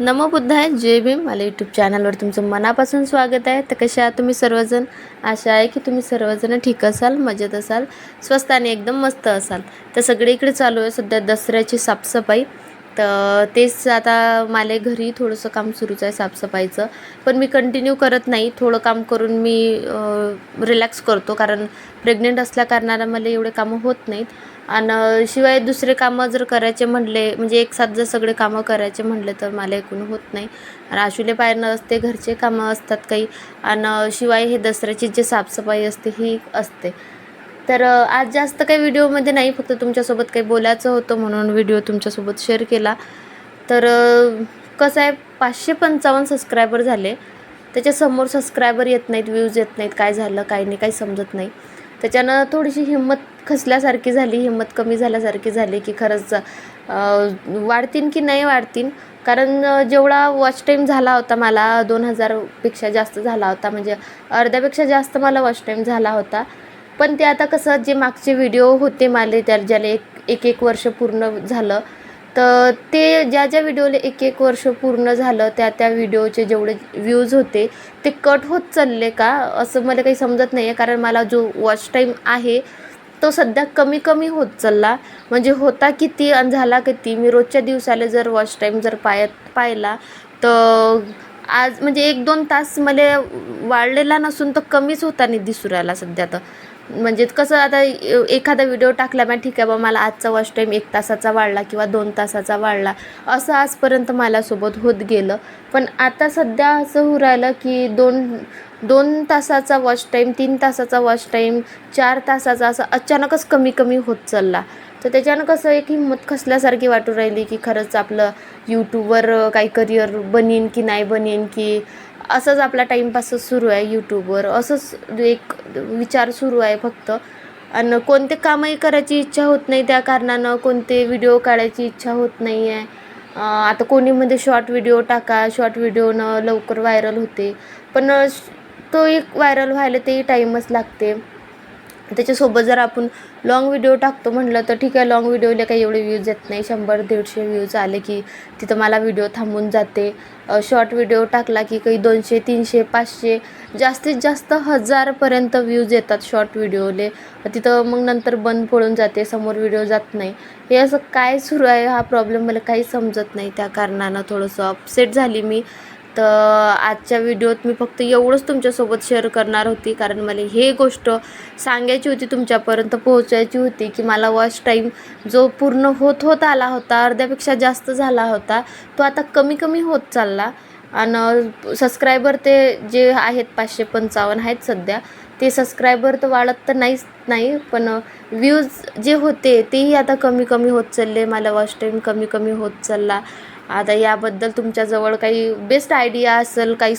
नमो बुद्धाय आहे जय भीम. मला यूट्यूब चॅनलवर तुमचं मनापासून स्वागत आहे. तर कसे तुम्ही सर्वजण? आशा आहे की तुम्ही सर्वजण ठीक असाल मजेत असाल स्वस्त आणि एकदम मस्त असाल. तर सगळीकडे चालू आहे सध्या दसऱ्याची साफसफाई. तर तेच आता मला घरी थोडंसं काम सुरूच आहे साफसफाईचं. पण मी कंटिन्यू करत नाही. थोडं काम करून मी रिलॅक्स करतो. कारण प्रेग्नेंट असल्या कारणाला मला एवढे कामं होत नाहीत. आणि शिवाय दुसरे कामं जर करायचे म्हटले म्हणजे एक साथ जर सगळे कामं करायचे म्हटले तर मला एकूण होत नाही. आणि आशुले पायनं असते घरचे कामं असतात काही. आणि शिवाय हे दसऱ्याची जी साफसफाई असते ही असते. तर आज जास्त काही व्हिडिओमध्ये नाही फक्त तुमच्यासोबत काही बोलायचं होतं म्हणून व्हिडिओ तुमच्यासोबत शेअर केला. तर कसं आहे पाचशे पंचावन्न सबस्क्रायबर झाले. त्याच्यासमोर सबस्क्रायबर येत नाहीत व्ह्यूज येत नाहीत काय झालं काय नाही काही समजत नाही. त्याच्यानं थोडीशी हिंमत खसल्यासारखी झाली हिंमत कमी झाल्यासारखी झाली की खरंच वाढतीन की नाही वाढतीन. कारण जेवढा वॉच टाईम झाला होता मला दोन हजारपेक्षा जास्त झाला होता. म्हणजे अर्ध्यापेक्षा जास्त मला वॉच टाईम झाला होता. पण ते आता कसं जे मागचे व्हिडिओ होते माले त्या ज्याला एक एक एक वर्ष पूर्ण झालं तर ते ज्या ज्या व्हिडिओला एक एक वर्ष पूर्ण झालं त्या त्या व्हिडिओचे जेवढे व्ह्यूज होते ते कट होत चालले का? असं मला काही समजत नाही आहे कारण मला जो वॉच टाईम आहे तो सध्या कमी कमी होत चालला. म्हणजे होता किती आणि झाला किती? मी रोजच्या दिवसाला जर वॉच टाईम जर पाय पाहिला तर आज म्हणजे एक दोन तास मला वाढलेला नसून तर कमीच होताना दिसू राहिला सध्या तर. म्हणजे कसं आता ए- एखादा व्हिडिओ टाकला मग ठीक आहे बा मला आजचा वॉच टाईम एक तासाचा वाढला किंवा दोन तासाचा वाढला. असं आजपर्यंत माझ्यासोबत होत गेलं. पण आता सध्या असं होऊ राहिलं की दोन दोन तासाचा वॉच टाईम तीन तासाचा वॉच टाईम चार तासाचा असं अचानकच कमी कमी होत चालला. तर त्याच्यानं कसं एक हिंमत खसल्यासारखी वाटू राहिली की खरंच आपलं यूट्यूबवर काही करिअर बनीन की नाही बनीन की असंच आपला टाईमपासच सुरू आहे यूट्यूबवर असंच एक विचार सुरू आहे फक्त. आणि कोणते कामही करायची इच्छा होत नाही त्या कारणानं कोणते व्हिडिओ काढायची इच्छा होत नाही आहे आता कोणीमध्ये शॉर्ट व्हिडिओ टाका शॉर्ट व्हिडिओनं लवकर व्हायरल होते. पण तो एक व्हायरल व्हायला तेही टाईमच लागते. त्याच्यासोबत जर आपण लॉंग व्हिडिओ टाकतो म्हटलं तर ठीक आहे लॉंग व्हिडिओला काही एवढे व्ह्यूज येत नाही. शंभर दीडशे व्ह्यूज आले की तिथं मला व्हिडिओ थांबून जाते. शॉर्ट व्हिडिओ टाकला की काही दोनशे तीनशे पाचशे जास्तीत जास्त हजारपर्यंत व्ह्यूज येतात शॉर्ट व्हिडिओले तिथं मग नंतर बंद पडून जाते समोर व्हिडिओ जात नाही. हे असं काय सुरू आहे? हा प्रॉब्लेम मला काही समजत नाही. त्या कारणानं थोडंसं अपसेट झाली मी. तर आजच्या व्हिडिओत मी फक्त एवढंच तुमच्यासोबत शेअर करणार होती. कारण मला हे गोष्ट सांगायची होती तुमच्यापर्यंत पोहोचायची होती की मला वॉच टाईम जो पूर्ण होत होत आला होता अर्ध्यापेक्षा जास्त झाला होता तो आता कमी कमी होत चालला. आणि सबस्क्रायबर ते जे आहेत पाचशे पंचावन्न आहेत सध्या ते सबस्क्रायबर तर वाढत तर नाहीच नाही पण व्ह्यूज जे होते तेही आता कमी कमी होत चालले. मला वॉच टाईम कमी कमी होत चालला. आता याबद्दल तुमच्याजवळ काही बेस्ट आयडिया असेल काही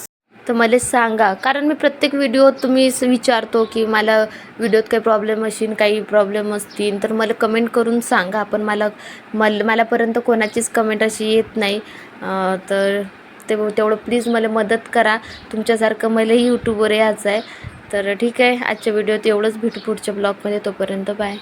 तर मला सांगा. कारण मी प्रत्येक व्हिडिओत तुम्ही विचारतो की मला व्हिडिओत काही प्रॉब्लेम असेल काही प्रॉब्लेम असतील तर मला कमेंट करून सांगा. पण मला मल मलापर्यंत कोणाचीच कमेंट अशी येत नाही. तर ते तेवढं प्लीज मला मदत करा. तुमच्यासारखं मलाही यूट्यूबवर यायचं आहे तर ठीक आहे आजच्या व्हिडिओत एवढंच. भेटू पुढच्या ब्लॉगमध्ये तोपर्यंत बाय